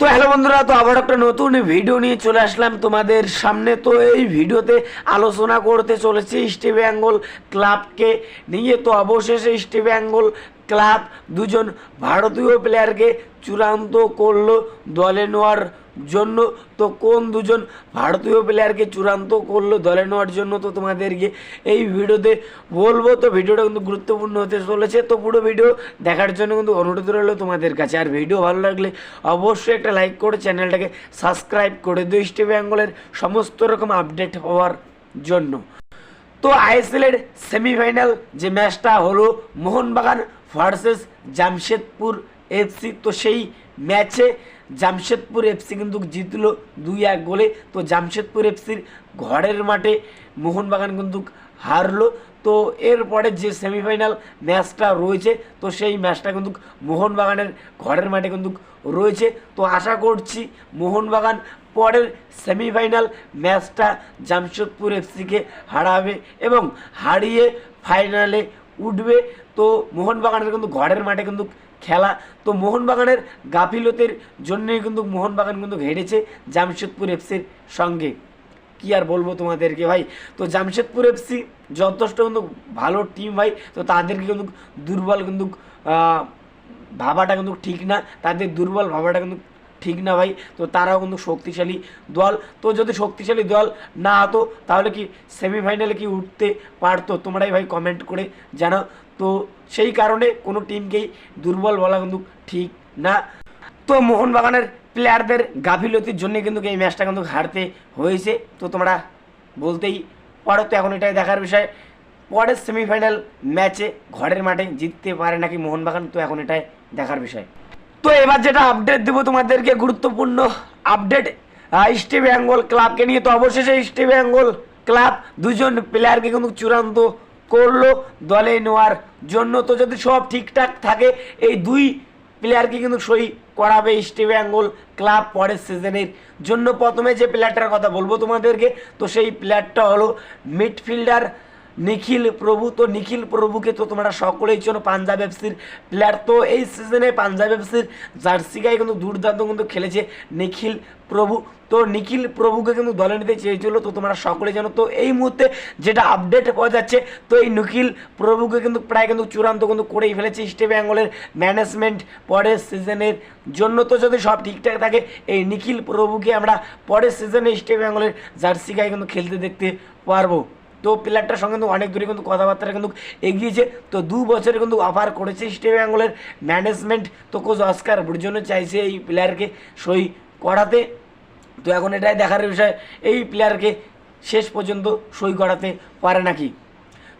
তো হ্যালো বন্ধুরা, তো আবার একটা নতুন ভিডিও নিয়ে চলে আসলাম তোমাদের সামনে। তো এই ভিডিওতে আলোচনা করতে চলেছি স্টিভ অ্যাঙ্গল ক্লাবকে নিয়ে। তো অবশেষে স্টিভ অ্যাঙ্গল ক্লাব দুজন ভারতীয় প্লেয়ারকে চূড়ান্ত করল দলে নেওয়ার জন্য তো কোন দুজন ভারতীয় প্লেয়ারকে চূড়ান্ত করল দলে নেওয়ার জন্য তো তোমাদেরকে এই ভিডিওতে বলব। তো ভিডিওটা কিন্তু গুরুত্বপূর্ণ হতে চলেছে। তো পুরো ভিডিও দেখার জন্য কিন্তু অনুরোধ রইল তোমাদের কাছে। আর ভিডিও ভালো লাগলে অবশ্যই একটা লাইক করে চ্যানেলটাকে সাবস্ক্রাইব করে দিও স্টিভ বেঙ্গলের সমস্ত রকম আপডেট হওয়ার জন্য। তো আইএসএলের সেমিফাইনাল যে ম্যাচটা হলো মোহনবাগান ভার্সেস জামশেদপুর এফসি তো সেই ম্যাচে জামশেদপুর এফসি কিন্তু জিতলো দুই এক গোলে। তো জামশেদপুর এফসির ঘরের মাঠে মোহনবাগান কিন্তু হারলো। তো এরপরে যে সেমিফাইনাল ম্যাচটা রয়েছে, তো সেই ম্যাচটা কিন্তু মোহনবাগানের ঘরের মাঠে কিন্তু রয়েছে। তো আশা করছি মোহনবাগান পরের সেমিফাইনাল ম্যাচটা জামশেদপুর এফসিকে হারাবে এবং হারিয়ে ফাইনালে উঠবে। তো মোহনবাগানের কিন্তু ঘরের মাঠে কিন্তু খেলা। তো মোহনবাগানের গাফিলতের জন্যই কিন্তু মোহনবাগান কিন্তু হেরেছে জামশেদপুর এফসির সঙ্গে। কি আর বলব তোমাদেরকে ভাই? তো জামশেদপুর এফসি যথেষ্ট কিন্তু ভালো টিম ভাই। তো তাদেরকে কিন্তু দুর্বল কিন্তু ভাবাটা কিন্তু ঠিক না। তাদের দুর্বল ভাবাটা কিন্তু ঠিক না ভাই। তো তারাও কিন্তু শক্তিশালী দল। তো যদি শক্তিশালী দল না হতো, তাহলে কি সেমিফাইনালে কি উঠতে পারতো? তোমরাই ভাই কমেন্ট করে জানাও। তো সেই কারণে কোনো টিমকেই দুর্বল বলা কিন্তু ঠিক না। তো মোহনবাগানের প্লেয়ারদের গাফিলতির জন্য কিন্তু এই ম্যাচটা কিন্তু হারতে হয়েছে। তো তোমরা বলতেই পারো তো এখন এটাই দেখার বিষয়। পরের সেমিফাইনাল ম্যাচে ঘরের মাঠে জিততে পারে নাকি মোহনবাগান? তো এখন এটাই দেখার বিষয়। তো এবার যেটা আপডেট দেবো তোমাদেরকে, গুরুত্বপূর্ণ আপডেট স্টিভ বেঙ্গল ক্লাবকে নিয়ে। তো অবশেষে স্টিভ বেঙ্গল ক্লাব দুজন প্লেয়ারকে কিন্তু চূড়ান্ত করল দলে নেওয়ার জন্য। তো যদি সব ঠিকঠাক থাকে, এই দুই প্লেয়ারকে কিন্তু সই করাবে ইস্ট বেঙ্গল ক্লাব পরের সিজনের জন্য। প্রথমে যে প্লেয়ারটার কথা বলব তোমাদেরকে, তো সেই প্লেয়ারটা হলো মিডফিল্ডার নিখিল প্রভু, তো নিখিল প্রভুকে তো তোমরা সকলেই চেনো, পাঞ্জাব এফসির প্লেয়ার তো এই সিজনে পাঞ্জাব এফসির জার্সি গায়ে কিন্তু দুর্দান্ত কিন্তু খেলেছে নিখিল প্রভু। তো নিখিল প্রভুকে কিন্তু দলে নিতে চেয়েছিল, তো তোমরা সকলে জানো তো এই মুহূর্তে যেটা আপডেট পাওয়া যাচ্ছে, তো এই নিখিল প্রভুকে কিন্তু প্রায় কিন্তু চূড়ান্ত কিন্তু করেই ফেলেছে স্টেপ অ্যাঙ্গলের ম্যানেজমেন্ট পরের সিজনের জন্য। তো যদি সব ঠিকঠাক থাকে, এই নিখিল প্রভুকে আমরা পরের সিজনে স্টেপ অ্যাঙ্গলের জার্সি গায়ে কিন্তু খেলতে দেখতে পারব। তো প্লেয়ারটার সঙ্গে কিন্তু অনেক দূরে কিন্তু কথাবার্তা কিন্তু এগিয়েছে। তো দু বছরে কিন্তু অফার করেছে স্টেপ অ্যাঙ্গলের ম্যানেজমেন্ট তো কোচ অস্কার জন্য চাইছে এই প্লেয়ারকে সই করাতে। তো এখন এটাই দেখার বিষয়, এই প্লেয়ারকে শেষ পর্যন্ত সই করাতে পারে নাকি?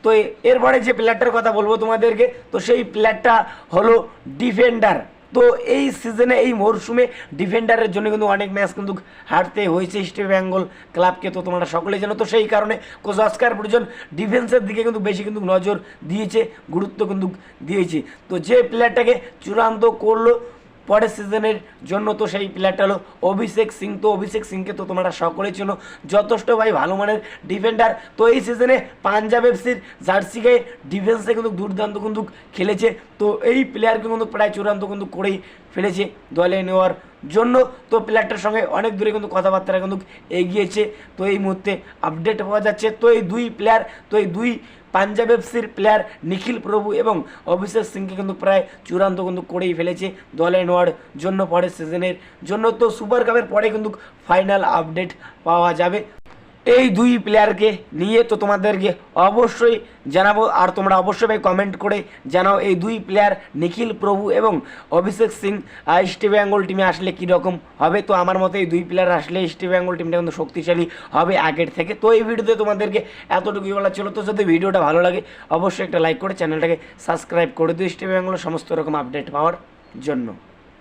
তো এরপরে যে প্লেয়ারটার কথা বলব তোমাদেরকে, তো সেই প্লেয়ারটা হলো ডিফেন্ডার তো এই সিজনে এই মরশুমে ডিফেন্ডারের জন্য কিন্তু অনেক ম্যাচ কিন্তু হারতে হয়েছে ইস্ট বেঙ্গল ক্লাবকে তো তোমরা সকলেই জানো, তো সেই কারণে কোচ অস্কার প্রয়োজন ডিফেন্সের দিকে কিন্তু বেশি কিন্তু নজর দিয়েছে, গুরুত্ব কিন্তু দিয়েছে। তো যে প্লেয়ারটাকে চূড়ান্ত করল পরের সিজনের জন্য তো সেই প্লেয়ারটা হলো অভিষেক সিং। তো অভিষেক সিংকে তো তোমরা সকলেই চেনো। যথেষ্ট ভাই, ভালো মানের ডিফেন্ডার তো এই সিজনে পাঞ্জাব এফসির জার্সি গায়ে ডিফেন্সে কিন্তু দুর্দান্ত কিন্তু খেলেছে। তো এই প্লেয়ারকে কিন্তু প্রায় চূড়ান্ত কিন্তু করেই ফেলেছে দলে নেওয়ার জন্য। তো প্লেয়ারটার সঙ্গে অনেক দূরে কিন্তু কথাবার্তা কিন্তু এগিয়েছে। তো এই মুহূর্তে আপডেট পাওয়া যাচ্ছে। তো এই দুই প্লেয়ার তো এই দুই পাঞ্জাব এফসির প্লেয়ার নিখিল প্রভু এবং অভিষেক সিংকে কিন্তু প্রায় চূড়ান্ত কিন্তু করেই ফেলেছে দলে নেওয়ার জন্য পরের সিজনের জন্য। তো সুপার কাপের পরে কিন্তু ফাইনাল আপডেট পাওয়া যাবে। এই দুই প্লেয়ারকে নিয়ে তো তোমাদেরকে অবশ্যই জানাব। আর তোমরা অবশ্যই ভাই কমেন্ট করে জানাও এই দুই প্লেয়ার নিখিল প্রভু এবং অভিষেক সিং ইস্ট বেঙ্গল টিমে আসলে কীরকম হবে? তো আমার মতে এই দুই প্লেয়ার আসলে ইস্ট বেঙ্গল টিমটা কিন্তু শক্তিশালী হবে আগের থেকে। তো এই ভিডিওতে তোমাদেরকে এতটুকুই বলা ছিল। তো যদি ভিডিওটা ভালো লাগে, অবশ্যই একটা লাইক করে চ্যানেলটাকে সাবস্ক্রাইব করে দিও। ইস্ট বেঙ্গলের সমস্ত রকম আপডেট পাওয়ার জন্য।